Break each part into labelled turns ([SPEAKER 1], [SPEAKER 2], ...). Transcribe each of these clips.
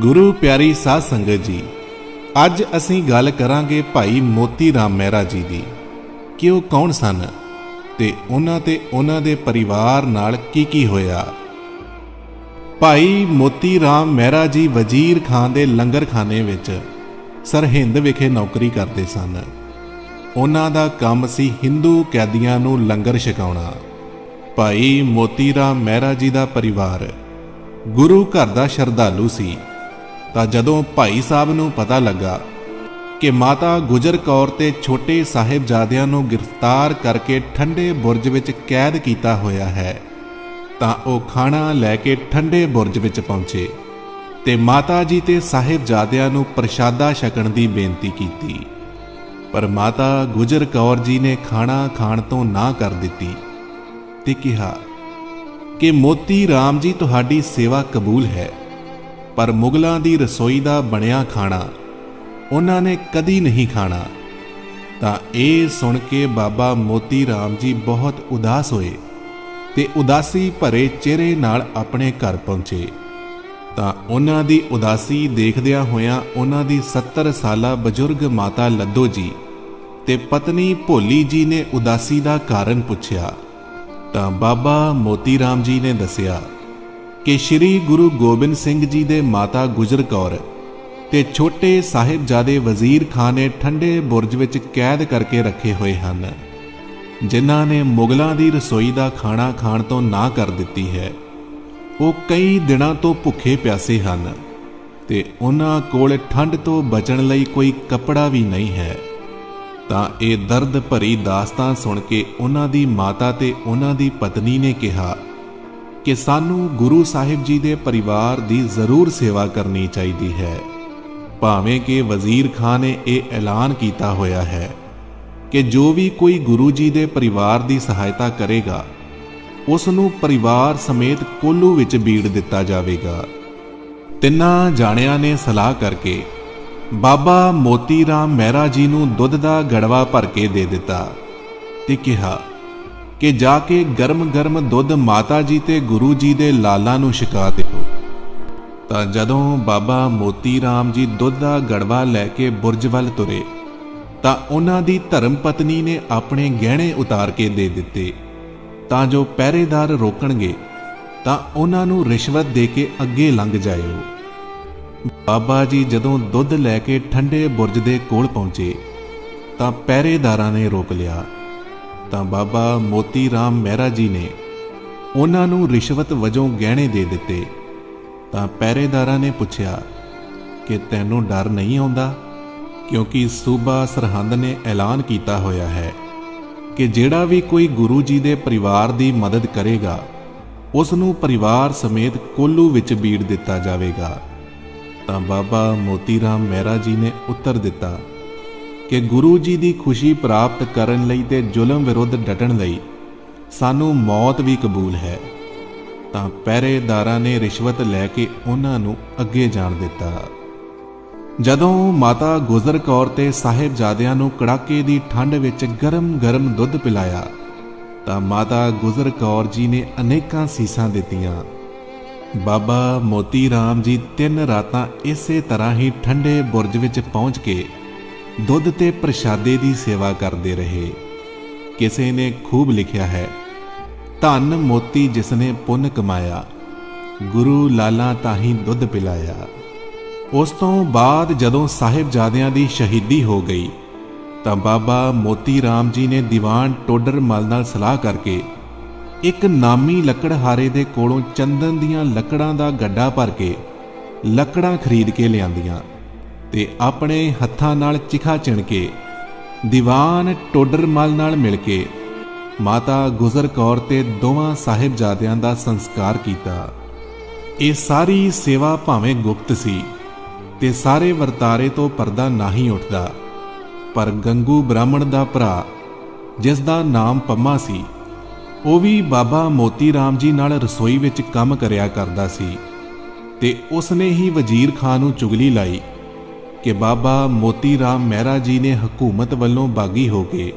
[SPEAKER 1] ਗੁਰੂ ਪਿਆਰੀ ਸਾਧ ਸੰਗਤ ਜੀ, ਅੱਜ ਅਸੀਂ ਗੱਲ ਕਰਾਂਗੇ ਭਾਈ ਮੋਤੀ ਰਾਮ ਮਹਿਰਾ ਜੀ ਦੀ, ਕਿ ਉਹ ਕੌਣ ਸਨ ਤੇ ਉਹਨਾਂ ਤੇ ਉਹਨਾਂ ਦੇ ਪਰਿਵਾਰ ਨਾਲ ਕੀ ਕੀ ਹੋਇਆ। ਭਾਈ ਮੋਤੀ ਰਾਮ ਮਹਿਰਾ ਜੀ ਵਜ਼ੀਰ ਖਾਨ ਦੇ ਲੰਗਰਖਾਨੇ ਵਿੱਚ ਸਰਹਿੰਦ ਵਿਖੇ ਨੌਕਰੀ ਕਰਦੇ ਸਨ। ਉਹਨਾਂ ਦਾ ਕੰਮ ਸੀ ਹਿੰਦੂ ਕੈਦੀਆਂ ਨੂੰ ਲੰਗਰ ਛਕਾਉਣਾ। ਭਾਈ ਮੋਤੀ ਰਾਮ ਮਹਿਰਾ ਜੀ ਦਾ ਪਰਿਵਾਰ ਗੁਰੂ ਘਰ ਦਾ ਸ਼ਰਧਾਲੂ ਸੀ। ਤਾਂ ਜਦੋਂ ਭਾਈ ਸਾਹਿਬ ਨੂੰ ਪਤਾ ਲੱਗਾ ਕਿ ਮਾਤਾ ਗੁਜਰ ਕੌਰ ਤੇ ਛੋਟੇ ਸਾਹਿਬਜ਼ਾਦਿਆਂ ਨੂੰ ਗ੍ਰਿਫਤਾਰ ਕਰਕੇ ਠੰਡੇ ਬੁਰਜ ਵਿੱਚ ਕੈਦ ਕੀਤਾ ਹੋਇਆ ਹੈ, ਤਾਂ ਉਹ ਖਾਣਾ ਲੈ ਕੇ ਠੰਡੇ ਬੁਰਜ ਵਿੱਚ ਪਹੁੰਚੇ ਤੇ ਮਾਤਾ ਜੀ ਤੇ ਸਾਹਿਬਜ਼ਾਦਿਆਂ ਨੂੰ ਪ੍ਰਸ਼ਾਦਾ ਛਕਣ ਦੀ ਬੇਨਤੀ ਕੀਤੀ। ਪਰ ਮਾਤਾ ਗੁਜਰ ਕੌਰ ਜੀ ਨੇ ਖਾਣਾ ਖਾਣ ਤੋਂ ਨਾ ਕਰ ਦਿੱਤੀ ਤੇ ਕਿਹਾ ਕਿ ਮੋਤੀ ਰਾਮ ਜੀ ਤੁਹਾਡੀ ਸੇਵਾ ਕਬੂਲ ਹੈ। ਪਰ ਮੁਗਲਾਂ ਦੀ ਰਸੋਈ ਦਾ ਬਣਿਆ ਖਾਣਾ ਉਹਨਾਂ ਨੇ ਕਦੀ ਨਹੀਂ ਖਾਣਾ। ਤਾਂ ਇਹ ਸੁਣ ਕੇ ਬਾਬਾ ਮੋਤੀ ਰਾਮ ਜੀ ਬਹੁਤ ਉਦਾਸ ਹੋਏ ਤੇ ਉਦਾਸੀ ਭਰੇ ਚਿਹਰੇ ਨਾਲ ਆਪਣੇ ਘਰ ਪਹੁੰਚੇ। ਤਾਂ ਉਹਨਾਂ ਦੀ ਉਦਾਸੀ ਦੇਖਦਿਆਂ ਹੋਇਆਂ ਉਹਨਾਂ ਦੀ 70 ਸਾਲਾ ਬਜ਼ੁਰਗ ਮਾਤਾ ਲੱਦੋ ਜੀ ਤੇ ਪਤਨੀ ਭੋਲੀ ਜੀ ਨੇ ਉਦਾਸੀ ਦਾ ਕਾਰਨ ਪੁੱਛਿਆ। ਤਾਂ ਬਾਬਾ ਮੋਤੀ ਰਾਮ ਜੀ ਨੇ ਦੱਸਿਆ ਕਿ ਸ੍ਰੀ ਗੁਰੂ ਗੋਬਿੰਦ ਸਿੰਘ ਜੀ ਦੇ ਮਾਤਾ ਗੁਜਰ ਕੌਰ ਤੇ ਛੋਟੇ ਸਾਹਿਬਜ਼ਾਦੇ ਵਜ਼ੀਰ ਖਾਨ ਨੇ ਠੰਡੇ ਬੁਰਜ ਵਿੱਚ ਕੈਦ ਕਰਕੇ ਰੱਖੇ ਹੋਏ ਹਨ, ਜਿਨ੍ਹਾਂ ਨੇ ਮੁਗਲਾਂ ਦੀ ਰਸੋਈ ਦਾ ਖਾਣਾ ਖਾਣ ਤੋਂ ਨਾ ਕਰ ਦਿੱਤੀ ਹੈ। ਉਹ ਕਈ ਦਿਨਾਂ ਤੋਂ ਭੁੱਖੇ ਪਿਆਸੇ ਹਨ ਤੇ ਉਹਨਾਂ ਕੋਲ ਠੰਡ ਤੋਂ ਬਚਣ ਲਈ ਕੋਈ ਕੱਪੜਾ ਵੀ ਨਹੀਂ ਹੈ। ਤਾਂ ਇਹ ਦਰਦ ਭਰੀ ਦਾਸਤਾਨ ਸੁਣ ਕੇ ਉਹਨਾਂ ਦੀ ਮਾਤਾ ਤੇ ਉਹਨਾਂ ਦੀ ਪਤਨੀ ਨੇ ਕਿਹਾ ਕਿ ਸਾਨੂੰ ਗੁਰੂ ਸਾਹਿਬ ਜੀ ਦੇ ਪਰਿਵਾਰ ਦੀ ਜ਼ਰੂਰ ਸੇਵਾ ਕਰਨੀ ਚਾਹੀਦੀ ਹੈ। ਭਾਵੇਂ ਕਿ ਵਜ਼ੀਰ ਖਾਨ ਨੇ ਇਹ ਐਲਾਨ ਕੀਤਾ ਹੋਇਆ ਹੈ ਕਿ ਜੋ ਵੀ ਕੋਈ ਗੁਰੂ ਜੀ ਦੇ ਪਰਿਵਾਰ ਦੀ ਸਹਾਇਤਾ ਕਰੇਗਾ, ਉਸ ਨੂੰ ਪਰਿਵਾਰ ਸਮੇਤ ਕੋਲੂ ਵਿੱਚ ਬੀੜ ਦਿੱਤਾ ਜਾਵੇਗਾ। ਤਿੰਨਾਂ ਜਾਣਿਆਂ ਨੇ ਸਲਾਹ ਕਰਕੇ ਬਾਬਾ ਮੋਤੀ ਰਾਮ ਮਹਿਰਾ ਜੀ ਨੂੰ ਦੁੱਧ ਦਾ ਗੜਵਾ ਭਰ ਕੇ ਦੇ ਦਿੱਤਾ ਤੇ ਕਿਹਾ ਕਿ ਜਾ ਕੇ ਗਰਮ-ਗਰਮ ਦੁੱਧ ਮਾਤਾ ਜੀ ਤੇ ਗੁਰੂ ਜੀ ਦੇ ਲਾਲਾਂ ਨੂੰ ਛਕਾ ਦਿਓ। ਤਾਂ ਜਦੋਂ ਬਾਬਾ ਮੋਤੀ ਰਾਮ ਜੀ ਦੁੱਧ ਦਾ ਗੜਵਾ ਲੈ ਕੇ ਬੁਰਜ ਵੱਲ ਤੁਰੇ, ਤਾਂ ਉਹਨਾਂ ਦੀ ਧਰਮ ਪਤਨੀ ਨੇ ਆਪਣੇ ਗਹਿਣੇ ਉਤਾਰ ਕੇ ਦੇ ਦਿੱਤੇ। ਤਾਂ ਜੋ ਪਹਿਰੇਦਾਰ ਰੋਕਣਗੇ, ਤਾਂ ਉਹਨਾਂ ਨੂੰ ਰਿਸ਼ਵਤ ਦੇ ਕੇ ਅੱਗੇ ਲੰਘ ਜਾਇਓ। ਬਾਬਾ ਜੀ ਜਦੋਂ ਦੁੱਧ ਲੈ ਕੇ ਠੰਡੇ ਬੁਰਜ ਦੇ ਕੋਲ ਪਹੁੰਚੇ, ਤਾਂ ਪਹਿਰੇਦਾਰਾਂ ਨੇ ਰੋਕ ਲਿਆ। ਤਾਂ ਬਾਬਾ ਮੋਤੀ ਰਾਮ ਮਹਿਰਾ ਜੀ ਨੇ ਉਹਨਾਂ ਨੂੰ ਰਿਸ਼ਵਤ ਵਜੋਂ ਗਹਿਣੇ ਦੇ ਦਿੱਤੇ। ਤਾਂ ਪਹਿਰੇਦਾਰਾਂ ਨੇ ਪੁੱਛਿਆ ਕਿ ਤੈਨੂੰ ਡਰ ਨਹੀਂ ਆਉਂਦਾ? ਕਿਉਂਕਿ ਸੂਬਾ ਸਰਹੰਦ ਨੇ ਐਲਾਨ ਕੀਤਾ ਹੋਇਆ ਹੈ ਕਿ ਜਿਹੜਾ ਵੀ ਕੋਈ ਗੁਰੂ ਜੀ ਦੇ ਪਰਿਵਾਰ ਦੀ ਮਦਦ ਕਰੇਗਾ ਉਸ ਨੂੰ ਪਰਿਵਾਰ ਸਮੇਤ ਕੋਲੂ ਵਿੱਚ ਬੀੜ ਦਿੱਤਾ ਜਾਵੇਗਾ। ਤਾਂ ਬਾਬਾ ਮੋਤੀ ਰਾਮ ਮਹਿਰਾ ਜੀ ਨੇ ਉੱਤਰ ਦਿੱਤਾ ਕਿ ਗੁਰੂ ਜੀ ਦੀ ਖੁਸ਼ੀ ਪ੍ਰਾਪਤ ਕਰਨ ਲਈ ਤੇ ਜ਼ੁਲਮ ਵਿਰੁੱਧ ਡਟਣ ਲਈ ਸਾਨੂੰ ਮੌਤ ਵੀ ਕਬੂਲ ਹੈ। ਤਾਂ ਪਹਿਰੇਦਾਰਾਂ ਨੇ ਰਿਸ਼ਵਤ ਲੈ ਕੇ ਉਹਨਾਂ ਨੂੰ ਅੱਗੇ ਜਾਣ ਦਿੱਤਾ। ਜਦੋਂ ਮਾਤਾ ਗੁਜਰ ਕੌਰ ਤੇ ਸਾਹਿਬਜ਼ਾਦਿਆਂ ਨੂੰ ਕੜਾਕੇ ਦੀ ਠੰਡ ਵਿੱਚ ਗਰਮ-ਗਰਮ ਦੁੱਧ ਪਿਲਾਇਆ, ਤਾਂ ਮਾਤਾ ਗੁਜਰ ਕੌਰ ਜੀ ਨੇ ਅਨੇਕਾਂ ਸੀਸਾਂ ਦਿੱਤੀਆਂ। ਬਾਬਾ ਮੋਤੀ ਰਾਮ ਜੀ ਤਿੰਨ ਰਾਤਾਂ ਇਸੇ ਤਰ੍ਹਾਂ ਹੀ ਠੰਡੇ ਬੁਰਜ ਵਿੱਚ ਪਹੁੰਚ ਕੇ ਦੁੱਧ ਤੇ ਪ੍ਰਸ਼ਾਦੇ ਦੀ ਸੇਵਾ ਕਰਦੇ ਰਹੇ। ਕਿਸੇ ਨੇ ਖੂਬ ਲਿਖਿਆ ਹੈ, ਧੰਨ ਮੋਤੀ ਜਿਸਨੇ ਪੁੰਨ ਕਮਾਇਆ, ਗੁਰੂ ਲਾਲਾ ਤਾਹੀ ਦੁੱਧ ਪਿਲਾਇਆ। ਉਸ ਤੋਂ ਬਾਅਦ ਜਦੋਂ ਸਾਹਿਬਜ਼ਾਦਿਆਂ ਦੀ ਸ਼ਹੀਦੀ ਹੋ ਗਈ, ਤਾਂ ਬਾਬਾ ਮੋਤੀ ਰਾਮ ਜੀ ਨੇ ਦੀਵਾਨ ਟੋਡਰ ਮਲ ਨਾਲ ਸਲਾਹ ਕਰਕੇ ਇੱਕ ਨਾਮੀ ਲੱਕੜਹਾਰੇ ਦੇ ਕੋਲੋਂ ਚੰਦਨ ਦੀਆਂ ਲੱਕੜਾਂ ਦਾ ਗੱਡਾ ਭਰ ਕੇ ਲੱਕੜਾਂ ਖਰੀਦ ਕੇ ਲਿਆਂਦੀਆਂ। ਤੇ ਆਪਣੇ ਹੱਥਾਂ ਨਾਲ ਚਿਖਾ ਚਿਣ ਕੇ ਦੀਵਾਨ ਟੋਡਰ ਮਲ ਨਾਲ ਮਿਲ ਕੇ ਮਾਤਾ ਗੁਜਰ ਕੌਰ ਤੇ ਦੋਵਾਂ ਸਾਹਿਬਜ਼ਾਦਿਆਂ ਦਾ ਸੰਸਕਾਰ ਕੀਤਾ। ਇਹ ਸਾਰੀ ਸੇਵਾ ਭਾਵੇਂ ਗੁਪਤ ਸੀ ਤੇ ਸਾਰੇ ਵਰਤਾਰੇ ਤੋਂ ਪਰਦਾ ਨਹੀਂ ਉੱਠਦਾ। ਪਰ ਗੰਗੂ ਬ੍ਰਾਹਮਣ ਦਾ ਭਰਾ, ਜਿਸ ਦਾ ਨਾਮ ਪੰਮਾ ਸੀ, ਉਹ ਵੀ ਬਾਬਾ ਮੋਤੀ ਰਾਮ ਜੀ ਨਾਲ ਰਸੋਈ ਵਿੱਚ ਕੰਮ ਕਰਿਆ ਕਰਦਾ ਸੀ ਤੇ ਉਸ ਨੇ ਹੀ ਵਜ਼ੀਰ ਖਾਨ ਨੂੰ ਚੁਗਲੀ ਲਾਈ। ਕਿ ਬਾਬਾ ਮੋਤੀ ਰਾਮ ਮਹਿਰਾ ਜੀ ਨੇ ਹਕੂਮਤ ਵੱਲੋਂ ਬਾਗੀ ਹੋ ਕੇ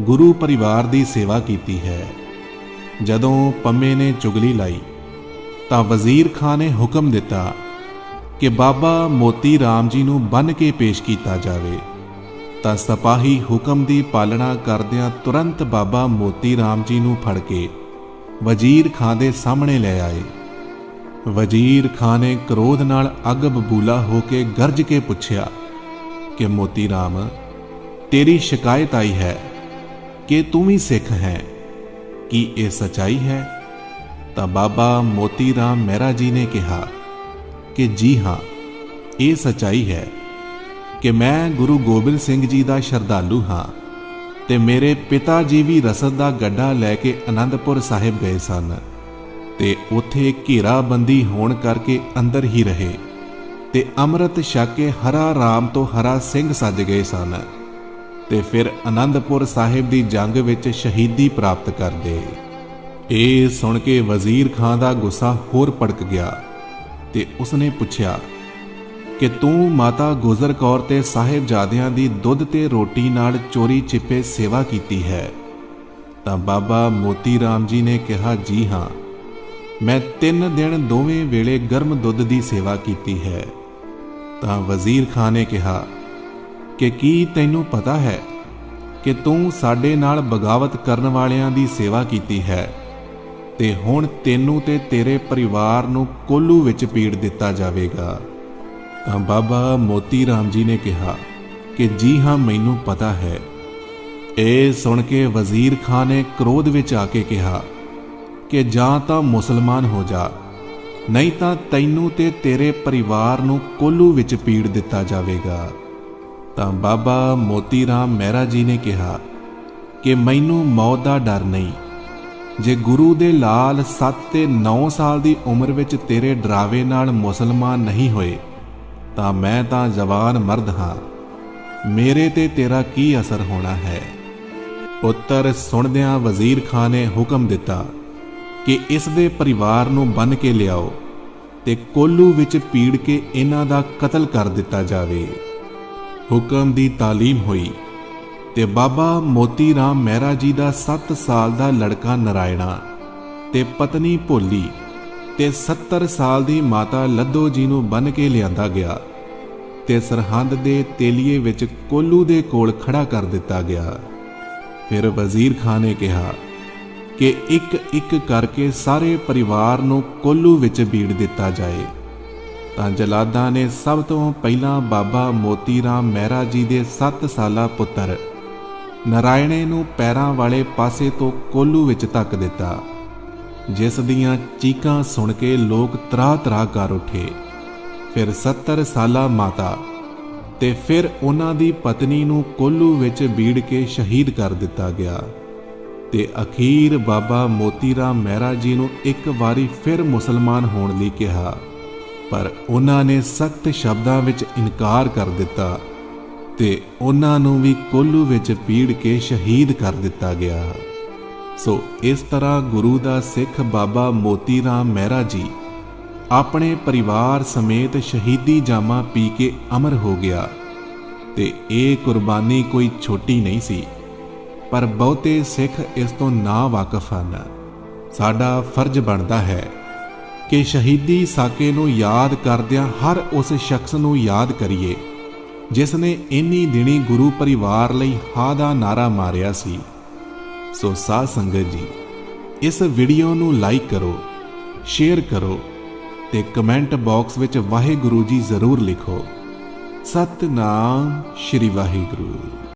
[SPEAKER 1] ਗੁਰੂ ਪਰਿਵਾਰ ਦੀ ਸੇਵਾ ਕੀਤੀ ਹੈ। ਜਦੋਂ ਪੰਮੇ ਨੇ ਚੁਗਲੀ ਲਾਈ, ਤਾਂ ਵਜ਼ੀਰ ਖਾਨ ਨੇ ਹੁਕਮ ਦਿੱਤਾ ਕਿ ਬਾਬਾ ਮੋਤੀ ਰਾਮ ਜੀ ਨੂੰ ਬੰਨ ਕੇ ਪੇਸ਼ ਕੀਤਾ ਜਾਵੇ। ਤਾਂ ਸਿਪਾਹੀ ਹੁਕਮ ਦੀ ਪਾਲਣਾ ਕਰਦਿਆਂ ਤੁਰੰਤ ਬਾਬਾ ਮੋਤੀ ਰਾਮ ਜੀ ਨੂੰ ਫੜ ਕੇ ਵਜ਼ੀਰ ਖਾਂ ਦੇ ਸਾਹਮਣੇ ਲੈ ਆਏ। ਵਜ਼ੀਰ ਖਾਂ ਨੇ ਕ੍ਰੋਧ ਨਾਲ ਅੱਗ ਬਬੂਲਾ ਹੋ ਕੇ ਗਰਜ ਕੇ ਪੁੱਛਿਆ ਕਿ ਮੋਤੀ ਰਾਮ, ਤੇਰੀ ਸ਼ਿਕਾਇਤ ਆਈ ਹੈ ਕਿ ਤੂੰ ਵੀ ਸਿੱਖ ਹੈ? ਕੀ ਇਹ ਸਚਾਈ ਹੈ? ਤਾਂ ਬਾਬਾ ਮੋਤੀ ਰਾਮ ਮਹਿਰਾ ਜੀ ਨੇ ਕਿਹਾ ਕਿ ਜੀ ਹਾਂ, ਇਹ ਸਚਾਈ ਹੈ ਕਿ ਮੈਂ ਗੁਰੂ ਗੋਬਿੰਦ ਸਿੰਘ ਜੀ ਦਾ ਸ਼ਰਧਾਲੂ ਹਾਂ ਤੇ ਮੇਰੇ ਪਿਤਾ ਜੀ ਵੀ ਰਸਦ ਦਾ ਗੱਡਾ ਲੈ ਕੇ ਆਨੰਦਪੁਰ ਸਾਹਿਬ ਗਏ ਸਨ। ਤੇ ਉੱਥੇ ਘੇਰਾਬੰਦੀ ਹੋਣ ਕਰਕੇ ਅੰਦਰ ਹੀ ਰਹੇ ਤੇ ਅੰਮ੍ਰਿਤ ਛਕ ਕੇ ਹਰਾ ਰਾਮ ਤੋਂ ਹਰਾ ਸਿੰਘ ਸੱਜ ਗਏ ਸਨ ਤੇ ਫਿਰ ਆਨੰਦਪੁਰ ਸਾਹਿਬ ਦੀ ਜੰਗ ਵਿੱਚ ਸ਼ਹੀਦੀ ਪ੍ਰਾਪਤ ਕਰ ਗਏ ਇਹ ਸੁਣ ਕੇ ਵਜ਼ੀਰ ਖਾਨ ਦਾ ਗੁੱਸਾ ਹੋਰ ਭੜਕ ਗਿਆ ਤੇ ਉਸਨੇ ਪੁੱਛਿਆ ਕਿ ਤੂੰ ਮਾਤਾ ਗੁਜਰ ਕੌਰ ਤੇ ਸਾਹਿਬਜ਼ਾਦਿਆਂ ਦੀ ਦੁੱਧ ਤੇ ਰੋਟੀ ਨਾਲ ਚੋਰੀ ਛਿਪੇ ਸੇਵਾ ਕੀਤੀ ਹੈ? ਤਾਂ ਬਾਬਾ ਮੋਤੀ ਰਾਮ ਜੀ ਨੇ ਕਿਹਾ, ਜੀ ਹਾਂ। ਮੈਂ ਤਿੰਨ ਦਿਨ ਦੋਵੇਂ ਵੇਲੇ ਗਰਮ ਦੁੱਧ ਦੀ ਸੇਵਾ ਕੀਤੀ ਹੈ। ਤਾਂ ਵਜ਼ੀਰ ਖਾਨ ਨੇ ਕਿਹਾ, ਕਿ ਕੀ ਤੈਨੂੰ ਪਤਾ ਹੈ ਕਿ ਤੂੰ ਸਾਡੇ ਨਾਲ ਬਗਾਵਤ ਕਰਨ ਵਾਲਿਆਂ ਦੀ ਸੇਵਾ ਕੀਤੀ ਹੈ ਤੇ ਹੁਣ ਤੈਨੂੰ ਤੇ ਤੇਰੇ ਪਰਿਵਾਰ ਨੂੰ ਕੋਲੂ ਵਿੱਚ ਪੀੜ ਦਿੱਤਾ ਜਾਵੇਗਾ? ਤਾਂ ਬਾਬਾ ਮੋਤੀ ਰਾਮ ਜੀ ਨੇ ਕਿਹਾ, ਕਿ ਜੀ ਹਾਂ, ਮੈਨੂੰ ਪਤਾ ਹੈ। ਇਹ ਸੁਣ ਕੇ ਵਜ਼ੀਰ ਖਾਨ ਨੇ ਕ੍ਰੋਧ ਵਿੱਚ ਆ ਕੇ ਕਿਹਾ ਕਿ ਜਾਂ ਤਾਂ ਮੁਸਲਮਾਨ ਹੋ ਜਾ, ਨਹੀਂ ਤਾਂ ਤੈਨੂੰ ਤੇ ਤੇਰੇ ਪਰਿਵਾਰ ਨੂੰ ਕੋਲੂ ਵਿੱਚ ਪੀੜ ਦਿੱਤਾ ਜਾਵੇਗਾ। ਤਾਂ ਬਾਬਾ ਮੋਤੀ ਰਾਮ ਮਹਿਰਾ ਜੀ ਨੇ ਕਿਹਾ ਕਿ ਮੈਨੂੰ ਮੌਤ ਦਾ ਡਰ ਨਹੀਂ। ਜੇ ਗੁਰੂ ਦੇ ਲਾਲ 7 ਤੇ 9 ਸਾਲ ਦੀ ਉਮਰ ਵਿੱਚ ਤੇਰੇ ਡਰਾਵੇ ਨਾਲ ਮੁਸਲਮਾਨ ਨਹੀਂ ਹੋਏ, ਤਾਂ ਮੈਂ ਤਾਂ ਜਵਾਨ ਮਰਦ ਹਾਂ। ਮੇਰੇ ਤੇ ਤੇਰਾ ਕੀ ਅਸਰ ਹੋਣਾ ਹੈ? ਪੁੱਤਰ ਸੁਣਦਿਆਂ ਵਜ਼ੀਰ ਖਾਨ ਨੇ ਹੁਕਮ ਦਿੱਤਾ ਕਿ ਇਸ ਦੇ ਪਰਿਵਾਰ ਨੂੰ ਬੰਨ ਕੇ ਲਿਆਓ ਤੇ ਕੋਲੂ ਵਿੱਚ ਪੀੜ ਕੇ ਇਹਨਾਂ ਦਾ ਕਤਲ ਕਰ ਦਿੱਤਾ ਜਾਵੇ। ਹੁਕਮ ਦੀ ਤਾਲੀਮ ਹੋਈ ਤੇ ਬਾਬਾ ਮੋਤੀ ਰਾਮ ਮਹਿਰਾ ਜੀ ਦਾ 7 ਸਾਲ ਦਾ ਲੜਕਾ ਨਰਾਇਣਾ ਤੇ ਪਤਨੀ ਭੋਲੀ ਤੇ 70 ਸਾਲ ਦੀ ਮਾਤਾ ਲੱਦੋ ਜੀ ਨੂੰ ਬੰਨ ਕੇ ਲਿਆਂਦਾ ਗਿਆ ਤੇ ਸਰਹੰਦ ਦੇ ਤੇਲੀਏ ਵਿੱਚ ਕੋਲੂ ਦੇ ਕੋਲ ਖੜਾ ਕਰ ਦਿੱਤਾ ਗਿਆ। ਫਿਰ ਵਜ਼ੀਰ ਖਾਨ ਨੇ ਕਿਹਾ ਕਿ ਇੱਕ ਇੱਕ ਕਰਕੇ ਸਾਰੇ ਪਰਿਵਾਰ ਨੂੰ ਕੋਲੂ ਵਿੱਚ ਬੀੜ ਦਿੱਤਾ ਜਾਏ। ਤਾਂ ਜਲਾਦਾਂ ਨੇ ਸਭ ਤੋਂ ਪਹਿਲਾਂ ਬਾਬਾ ਮੋਤੀ ਰਾਮ ਮਹਿਰਾ ਜੀ ਦੇ 7 ਸਾਲਾ ਪੁੱਤਰ ਨਰਾਇਣੇ ਨੂੰ ਪੈਰਾਂ ਵਾਲੇ ਪਾਸੇ ਤੋਂ ਕੋਲੂ ਵਿੱਚ ਧੱਕ ਦਿੱਤਾ, ਜਿਸ ਦੀਆਂ ਚੀਕਾਂ ਸੁਣ ਕੇ ਲੋਕ ਤਰਾ-ਤਰਾ ਕਰ ਉੱਠੇ। ਫਿਰ 70 ਸਾਲਾ ਮਾਤਾ ਤੇ ਫਿਰ ਉਹਨਾਂ ਦੀ ਪਤਨੀ ਨੂੰ ਕੋਲੂ ਵਿੱਚ ਬੀੜ ਕੇ ਸ਼ਹੀਦ ਕਰ ਦਿੱਤਾ ਗਿਆ। ਤੇ ਅਖੀਰ ਬਾਬਾ ਮੋਤੀ ਰਾਮ ਮਹਿਰਾ ਜੀ ਨੂੰ ਇੱਕ ਵਾਰੀ ਫਿਰ ਮੁਸਲਮਾਨ ਹੋਣ ਲਈ ਕਿਹਾ। ਪਰ ਉਹਨਾਂ ਨੇ ਸਖਤ ਸ਼ਬਦਾਂ ਵਿੱਚ ਇਨਕਾਰ ਕਰ ਦਿੱਤਾ ਤੇ ਉਹਨਾਂ ਨੂੰ ਵੀ ਕੋਲੂ ਵਿੱਚ ਪੀੜ ਕੇ ਸ਼ਹੀਦ ਕਰ ਦਿੱਤਾ ਗਿਆ। ਸੋ ਇਸ ਤਰ੍ਹਾਂ ਗੁਰੂ ਦਾ ਸਿੱਖ ਬਾਬਾ ਮੋਤੀ ਰਾਮ ਮਹਿਰਾ ਜੀ ਆਪਣੇ ਪਰਿਵਾਰ ਸਮੇਤ ਸ਼ਹੀਦੀ ਜਾਮਾ ਪੀ ਕੇ ਅਮਰ ਹੋ ਗਿਆ ਤੇ ਇਹ ਕੁਰਬਾਨੀ ਕੋਈ ਛੋਟੀ ਨਹੀਂ ਸੀ। ਪਰ ਬਹੁਤੇ ਸਿੱਖ ਇਸ ਤੋਂ ਨਾ ਵਾਕਫ ਹਨ। ਸਾਡਾ ਫਰਜ਼ ਬਣਦਾ ਹੈ ਕਿ ਸ਼ਹੀਦੀ ਸਾਕੇ ਨੂੰ ਯਾਦ ਕਰਦਿਆਂ ਹਰ ਉਸ ਸ਼ਖਸ ਨੂੰ ਯਾਦ ਕਰੀਏ, ਜਿਸ ਨੇ ਇੰਨੀ ਦਿਨੀ ਗੁਰੂ ਪਰਿਵਾਰ ਲਈ ਹਾ ਦਾ ਨਾਰਾ ਮਾਰਿਆ ਸੀ। ਸੋ ਸਾਧ ਸੰਗਤ ਜੀ, ਇਸ ਵੀਡੀਓ ਨੂੰ ਲਾਈਕ ਕਰੋ, ਸ਼ੇਅਰ ਕਰੋ ਤੇ ਕਮੈਂਟ ਬਾਕਸ ਵਿੱਚ ਵਾਹਿਗੁਰੂ ਜੀ ਜ਼ਰੂਰ ਲਿਖੋ। ਸਤਨਾਮ ਸ਼੍ਰੀ ਵਾਹਿਗੁਰੂ।